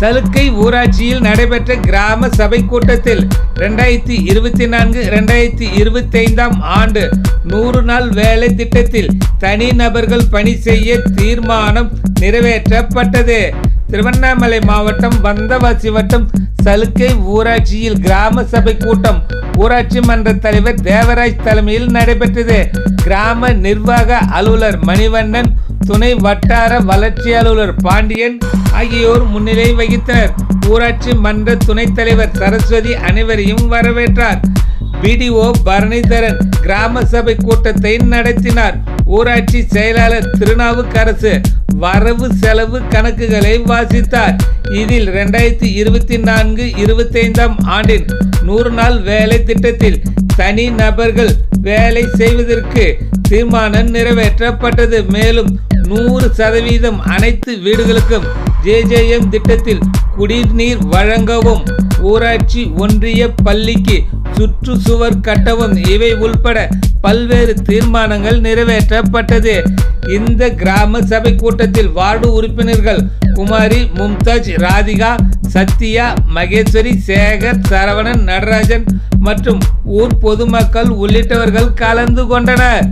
சலுக்கை ஊராட்சியில் நடைபெற்ற கிராம சபை கூட்டத்தில் ரெண்டாயிரத்தி இருபத்தி நான்கு ரெண்டாயிரத்தி இருபத்தி ஐந்தாம் ஆண்டு நூறு நாள் வேலை திட்டத்தில் தனிநபர்கள் பணி செய்ய தீர்மானம் நிறைவேற்றப்பட்டது. திருவண்ணாமலை மாவட்டம் வந்தவாசி வட்டம் சலுக்கை ஊராட்சியில் கிராம சபை கூட்டம் ஊராட்சி மன்ற தலைவர் தேவராஜ் தலைமையில் நடைபெற்றது. கிராம நிர்வாக அலுவலர் மணிவண்ணன் துணை வட்டார வளர்ச்சி அலுவலர் பாண்டியன் ஆகியோர் முன்னிலை வகித்தனர். ஊராட்சி மன்ற துணைத் தலைவர் சரஸ்வதி அனைவரையும் வரவேற்றார். பிடிஓ பரணிதரன் கிராம சபை கூட்டத்தை நடத்தினார். ஊராட்சி செயலாளர் திருநாவுக்கரசு வரவு செலவு கணக்குகளை வாசித்தார். இதில் ரெண்டாயிரத்தி இருபத்தி நான்கு இருபத்தைந்தாம் ஆண்டின் நூறு நாள் வேலை திட்டத்தில் தனி நபர்கள் வேலை செய்வதற்கு தீர்மானம் நிறைவேற்றப்பட்டது. மேலும் நூறு சதவீதம் அனைத்து வீடுகளுக்கும் ஜேஜேஎம் திட்டத்தில் குடிநீர் வழங்கவும் ஊராட்சி ஒன்றிய பள்ளிக்கு சுற்றுச்சுவர் கட்டவும் இவை உள்பட பல்வேறு தீர்மானங்கள் நிறைவேற்றப்பட்டது. இந்த கிராம சபை கூட்டத்தில் வார்டு உறுப்பினர்கள் குமாரி மும்தாஜ் ராதிகா சத்யா மகேஸ்வரி சேகர் சரவணன் நடராஜன் மற்றும் ஊர் பொதுமக்கள் உள்ளிட்டவர்கள் கலந்து கொண்டனர்.